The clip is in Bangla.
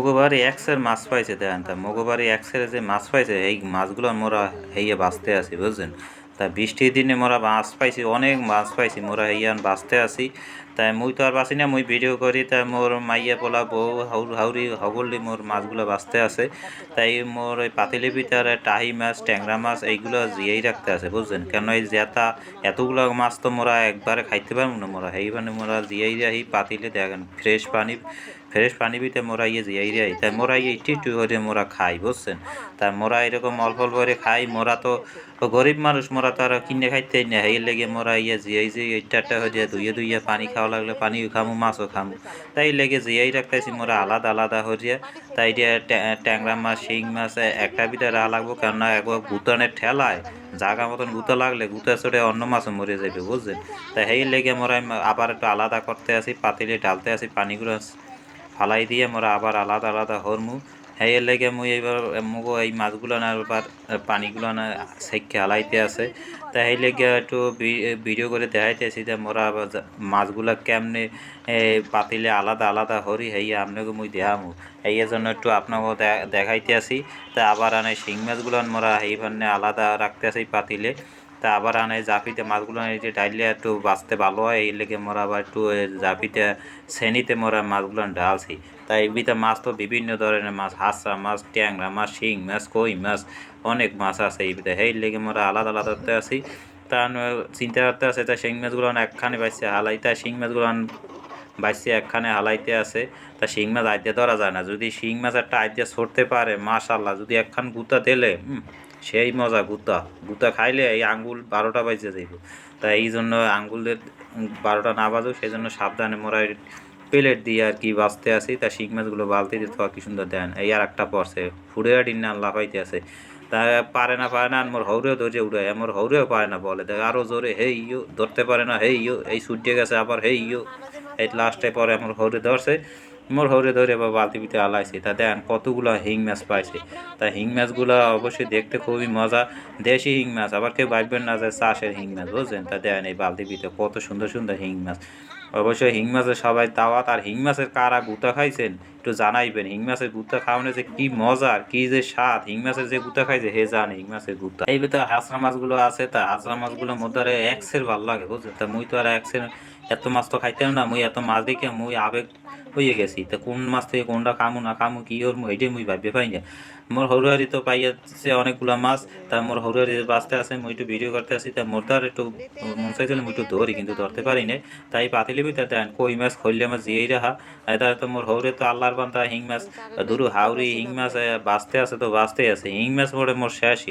মগবারে এক্সের মাছ পাইছে, দেখেন তা মগবারে এক্সের যে মাছ পাইছে, এই মাছগুলো মোরা হেয়ে বাঁচতে আছি, বুঝছেন? তা বৃষ্টির দিনে মোরা মাছ পাইছি, অনেক মাছ পাইছি, মোরা হেয়ান বাঁচতে আছি। তাই মুই তো আর বাঁচি না, মুই ভিডিও করি তাই মোর মাইয়া পোলা বউ, হাউর, হাউরি হগলি মোর মাছগুলো বাঁচতে আছে। তাই মোর ওই পাতিলি ভিতরে টাহি মাছ, ট্যাংরা মাছ, এইগুলো জিয়েই রাখতে আছে, বুঝছেন? কেন এই জেতা, এতগুলো মাছ তো মোরা একবারে খাইতে পারব না, মোরা এই মানে মোরা জিয়াই রাহি পাতিলে দেখেন, ফ্রেশ পানি ফ্রেশ পানি ভিতরে মোরা ইয়ে জিয়াই রাহি তাই মোরা ইয়ে একটু একটু করে মোরা খাই, বুঝছেন? তাই মোরা এরকম অল্প অল্প করে খাই, মোরা তো গরিব মানুষ, মোরা তো আর কিনে খাইতে না এই লেগে মোরা ইয়ে জিয়াই যে একটা হয়ে যায় ধুয়ে দুইয়ে পানি খাওয়া লাগলে পানিও খামু, মাছও খামু। তাই লেগে জিয়াই রাখতেছি মোরা আলাদা আলাদা হয়ে যায় তাই এটা ট্যা- ট্যাংরা মাছ, শিং মাছ একটা ভিতরে রাখা লাগবো, কেননা একবার গুতানের ঠেলায় জাগা মতন গুঁতো লাগলে গুঁতো চড়ে অন্য মাছও মরে যাবে বুঝছেন? তাই সেই লেগে মোরা আবার একটু আলাদা করতে আসি, পাতিলে ঢালতে আসি পানিগুলো। ফালাই দিয়ে মোরা আবার আলাদা আলাদা হরমু। সেই লেগে মুই এইবার, মুগো এই মাছগুলো না এবার পানিগুলো না সেকে হালাইতে আছে। তা সেই লেগে একটু ভিডিও করে দেখাইতে দেখাইতেছি যে মোরা আবার মাছগুলা কেমনে পাতিলে আলাদা আলাদা হরি হেই আপনাকে মুই দেখামু। এই জন্য একটু আপনাকে দেখাইতে আসি তা আবার আনে শিং মাছগুলো মোরা এই আলাদা রাখতে আসি পাতিলে। তা আবার আনে জাপিতে মাছগুলো এই ডাইলে একটু বাঁচতে ভালো হয় এই লেগে মোরা আবার একটু জাপিতে শ্রেণীতে মোরা মাছগুলো ঢালছি। তাই এবিতে মাছ তো বিভিন্ন ধরনের মাছ হাঁসা মাছ, ট্যাংরা মাছ, শিং মাছ, কই মাছ, অনেক মাছ আছে এই ভিতরে এই লেগে মোরা আলাদা আলাদা করতে আসি। তা চিন্তা করতে আছে তা শিং মাছগুলো একখানে পাইছে হালাই তা শিং মাছগুলো বাইসে একখানে হালাইতে আছে তা শিং মাছ আইতে ধরা যায় না। যদি শিং মাছ একটা আইতে ছড়তে পারে মাশাল্লাহ যদি একখান গুতা দিলে সেই মজা, গুতা। গুতা খাইলে এই আঙ্গুল বারোটা বাজে যাইব। তাই এই জন্য আঙ্গুলের বারোটা না বাজুক, সেই জন্য সাবধানে মোরা প্লেট দিয়ে আর কি বাঁচতে আসি তা শিং মাছগুলো বালতি দিতে কি সুন্দর দেন। এই আর একটা পড়ছে, ফুড়ে ডিন না লাফাইতে আছে। তা পারে না পারে না, আর মোর হৌরেও ধরে উড়ে আমার হৌরেও পারে না বলে। দেখ আরও জোরে হে ইয়ো, ধরতে পারে না হে ইয়ো, এই সূর্যে গেছে আবার হে ইয়ো। এই লাস্টে পরে আমার হৌরে ধরছে। মোর হৌরে ধরে বা বালতি ভিতরে আলাইছে, তা দেন কতগুলো হিং মাছ পাইছে। তা হিং মাছগুলো অবশ্যই দেখতে খুবই মজা, দেশি হিং মাছ, আবার কেউ ভাববেন না যে চাষের হিং মাছ, বুঝছেন? তা দেন এই বালতি ভিতরে কত সুন্দর সুন্দর হিং মাছ। অবশ্যই হিং মাছের সবাই দাওয়াত, আর হিং মাছের কারা গুতা খাইছেন? একটু জানাইবেন, হিং মাছের গুতা খাওয়ানো যে কি মজা আর কি যে স্বাদ, হিং মাছের যে গুতা খাইছে, হে জানে হিং মাছের গুতা। এই ভিতরে হাঁসরা মাছগুলো আছে, তা হাঁসরা মাছগুলোর মধ্যে এক্সের ভালো লাগে, বুঝছেন? তা মুই তো আর এক্সের এত মাছ তো খাইতাম না, মুই এত মাছ দেখে মুই আবেগ হয়ে গেছি। তা কোন মাছ থেকে কোনটা খামু না খামু কি ওর এটাই মুই ভাববে পাই না। মোর হরুয়ারি তো পাইয়াছে অনেকগুলা মাছ তা মোর হরুয়ারি বাঁচতে আছে, মুই একটু ভিডিও করতে আসি, তা মোর তার একটু, মন চাইছিল মুই একটু ধরি, কিন্তু ধরতে পারি না তাই পাতিলি ভিতরে দেন, কই মাছ খৈলে মাছ দিয়েই রাখা এটা তো মোর হৌরে তো আল্লাহর বান্দা, হিং মাছ দুরু হাউরি, হিং মাছ বাঁচতে আছে তো বাঁচতেই আছে, হিং মাছ মোরে মোর শেষই